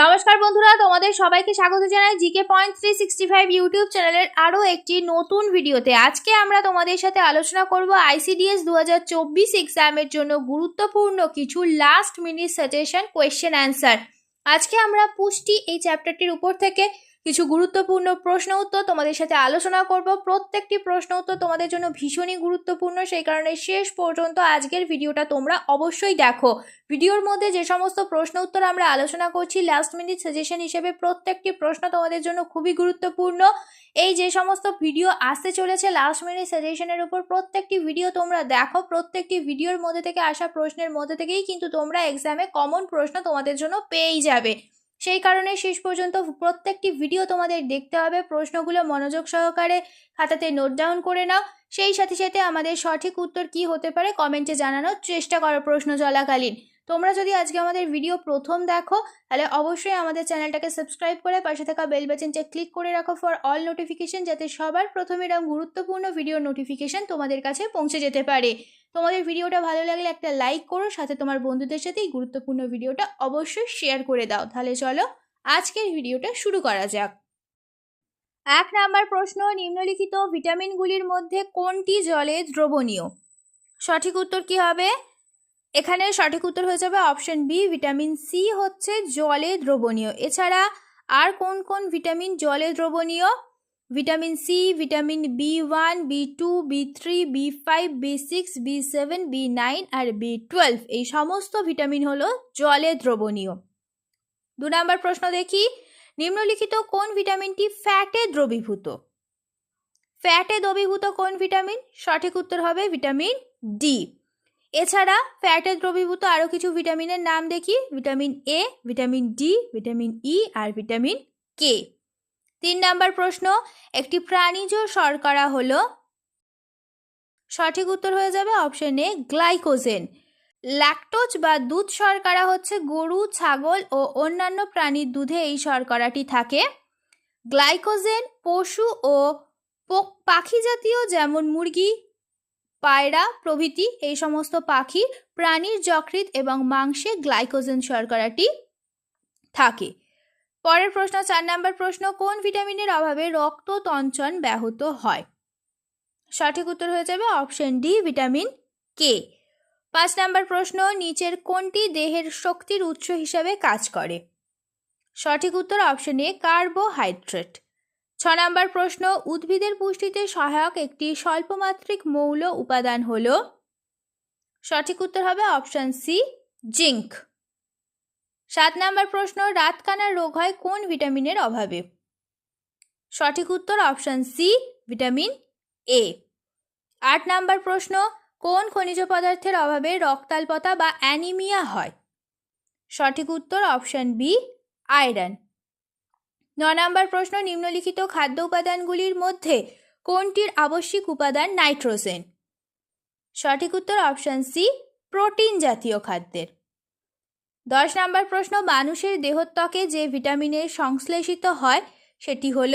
নমস্কার বন্ধুরা, তোমাদের সবাইকে স্বাগত জানাই GK point three sixty five YouTube চ্যানেলের আরও একটি নতুন ভিডিওতে। আজকে আমরা তোমাদের সাথে আলোচনা করব আইসিডিএস দু হাজার চব্বিশ এক্সামের জন্য গুরুত্বপূর্ণ কিছু last minute suggestion question answer আজকে আমরা পুষ্টি এই চ্যাপ্টারটির উপর থেকে কিছু গুরুত্বপূর্ণ প্রশ্ন উত্তর তোমাদের সাথে আলোচনা করব। প্রত্যেকটি প্রশ্ন উত্তর তোমাদের জন্য ভীষণই গুরুত্বপূর্ণ, সেই কারণে শেষ পর্যন্ত আজকের ভিডিওটা তোমরা অবশ্যই দেখো। ভিডিওর মধ্যে যে সমস্ত প্রশ্ন উত্তর আমরা আলোচনা করছি লাস্ট মিনিট সাজেশন হিসেবে প্রত্যেকটি প্রশ্ন তোমাদের জন্য খুবই গুরুত্বপূর্ণ। এই যে সমস্ত ভিডিও আসতে চলেছে লাস্ট মিনিট সাজেশনের উপর প্রত্যেকটি ভিডিও তোমরা দেখো। প্রত্যেকটি ভিডিওর মধ্যে থেকে আসা প্রশ্নের মধ্যে থেকেই কিন্তু তোমরা এক্সামে কমন প্রশ্ন তোমাদের জন্য পেয়েই যাবে। সেই কারণে শেষ পর্যন্ত প্রত্যেকটি ভিডিও তোমাদের দেখতে হবে। প্রশ্নগুলো মনোযোগ সহকারে খাতাতে নোট ডাউন করে নাও। সেই সাথে সাথে আমাদের সঠিক উত্তর কি হতে পারে কমেন্টে জানানোর চেষ্টা করো প্রশ্ন চলাকালীন। তোমরা যদি আজকে আমাদের ভিডিও প্রথম দেখো, তাহলে অবশ্যই আমাদের চ্যানেলটাকে সাবস্ক্রাইব করে পাশে থাকা বেল বাটনটা ক্লিক করে রাখো ফর অল নোটিফিকেশন যাতে সবার প্রথমে এরকম গুরুত্বপূর্ণ ভিডিও নোটিফিকেশন তোমাদের কাছে পৌঁছে যেতে পারে। তোমাদের ভিডিওটা ভালো লাগলে একটা লাইক করো, সাথে তোমার বন্ধুদের সাথে এই গুরুত্বপূর্ণ ভিডিওটা অবশ্যই শেয়ার করে দাও। তাহলে চলো আজকের ভিডিওটা শুরু করা যাক। এক নাম্বার প্রশ্ন, নিম্নলিখিত ভিটামিনগুলির মধ্যে কোনটি জলে দ্রবণীয়? সঠিক উত্তর কি হবে? এখানে সঠিক উত্তর হয়ে যাবে অপশন বি ভিটামিন সি হচ্ছে জলে দ্রবণীয়। এছাড়া আর কোন কোন ভিটামিন জলে দ্রবণীয়? Vitamin C vitamin B one B two B three B five B six B seven B nine আর বি টুয়েলভ এই সমস্ত ভিটামিন হলো জলে দ্রবণীয়। দু নম্বর প্রশ্ন দেখি। নিম্নলিখিত কোন ভিটামিনটি ফ্যাটে দ্রবীভূত? ফ্যাটে দ্রবীভূত কোন ভিটামিন সঠিক উত্তর হবে ভিটামিন ডি এছাড়া ফ্যাটে দ্রবীভূত আরও কিছু ভিটামিনের নাম দেখি। Vitamin A vitamin D vitamin E R vitamin K তিন নাম্বার প্রশ্ন, একটি প্রাণীজ শর্করা হল, সঠিক উত্তর হয়ে যাবে অপশন এ গ্লাইকোজেন ল্যাকটোজ বা দুধ শর্করা হচ্ছে গরু, ছাগল ও অন্যান্য প্রাণীর দুধে এই শর্করাটি থাকে। গ্লাইকোজেন পশু ও পাখি জাতীয় যেমন মুরগি, পায়রা প্রভৃতি এই সমস্ত পাখির প্রাণীর যকৃত এবং মাংসে গ্লাইকোজেন শর্করাটি থাকে। পরের প্রশ্ন, চার নাম্বার প্রশ্ন, কোন ভিটামিনের অভাবে রক্ত তঞ্চন ব্যাহত হয়? সঠিক উত্তর হয়ে যাবে অপশন ডি, ভিটামিন কে। পাঁচ নাম্বার প্রশ্ন, নিচের কোনটি দেহের শক্তির উৎস হিসাবে কাজ করে? সঠিক উত্তর অপশন এ, কার্বোহাইড্রেট। ছ নম্বর প্রশ্ন, উদ্ভিদের পুষ্টিতে সহায়ক একটি স্বল্পমাত্রিক মৌল উপাদান হল? সঠিক উত্তর হবে অপশন সি, জিঙ্ক। সাত নাম্বার প্রশ্ন, রাতকানার রোগ হয় কোন ভিটামিনের অভাবে? সঠিক উত্তর অপশন সি, ভিটামিন এ। আট নাম্বার প্রশ্ন, কোন খনিজ পদার্থের অভাবে রক্তাল্পতা বা অ্যানিমিয়া হয়? সঠিক উত্তর অপশান বি, আয়রন। ন নম্বর প্রশ্ন, নিম্নলিখিত খাদ্য উপাদানগুলির মধ্যে কোনটির আবশ্যিক উপাদান নাইট্রোজেন? সঠিক উত্তর অপশান সি, প্রোটিন জাতীয় খাদ্যের। দশ নম্বর প্রশ্ন, মানুষের দেহত্বকে যে ভিটামিনের সংশ্লেষিত হয়, সেটি হল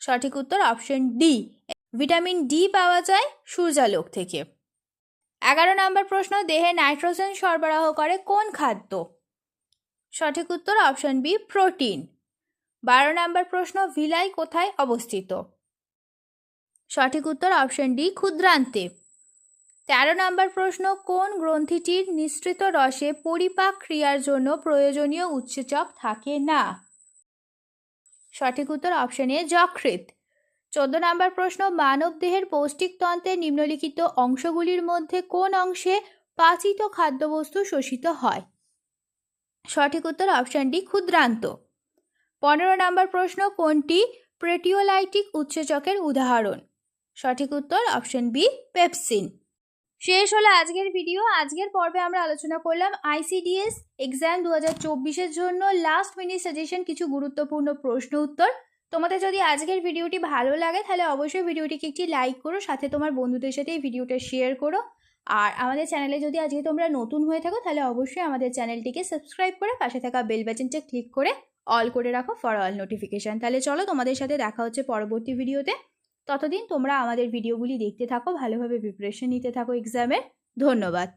সঠিক উত্তর অপশন ডি। ভিটামিন ডি পাওয়া যায় সূর্যালোক থেকে। এগারো নম্বর প্রশ্ন, দেহে নাইট্রোজেন সরবরাহ করে কোন খাদ্য? সঠিক উত্তর অপশন বি, প্রোটিন। বারো নম্বর প্রশ্ন, ভিলাই কোথায় অবস্থিত? সঠিক উত্তর অপশন ডি, ক্ষুদ্রান্তে। তেরো নম্বর প্রশ্ন, কোন গ্রন্থিটির নিঃসৃত রসে পরিপাক ক্রিয়ার জন্য প্রয়োজনীয় উৎসেচক থাকে না? সঠিক উত্তর অপশন এ যকৃৎ। চোদ্দ নম্বর প্রশ্ন, মানব দেহের পৌষ্টিকতন্ত্রের নিম্নলিখিত অংশগুলির মধ্যে কোন অংশে পাচিত খাদ্যবস্তু শোষিত হয়? সঠিক উত্তর অপশন ডি ক্ষুদ্রান্ত। পনেরো নম্বর প্রশ্ন, কোনটি প্রেটিওলাইটিক উৎসেচকের উদাহরণ? সঠিক উত্তর অপশন বি পেপসিন। শেষ হলো আজকের ভিডিও আজকের পর্বে আমরা আলোচনা করলাম আইসিডিএস এক্সাম দু হাজার চব্বিশের জন্য লাস্ট মিনিট সাজেশন কিছু গুরুত্বপূর্ণ প্রশ্ন উত্তর। তোমাদের যদি আজকের ভিডিওটি ভালো লাগে, তাহলে অবশ্যই ভিডিওটিকে একটি লাইক করো, সাথে তোমার বন্ধুদের সাথে এই ভিডিওটা শেয়ার করো। আর আমাদের চ্যানেলে যদি আজকে তোমরা নতুন হয়ে থাকো, তাহলে অবশ্যই আমাদের চ্যানেলটিকে সাবস্ক্রাইব করে পাশে থাকা বেল বাটনটা ক্লিক করে অল করে রাখো ফর অল নোটিফিকেশান তাহলে চলো তোমাদের সাথে দেখা হচ্ছে পরবর্তী ভিডিওতে ততদিন তোমরা আমাদের ভিডিওগুলি দেখতে থাকো ভালোভাবে প্রিপারেশন নিতে থাকো এক্সামের ধন্যবাদ।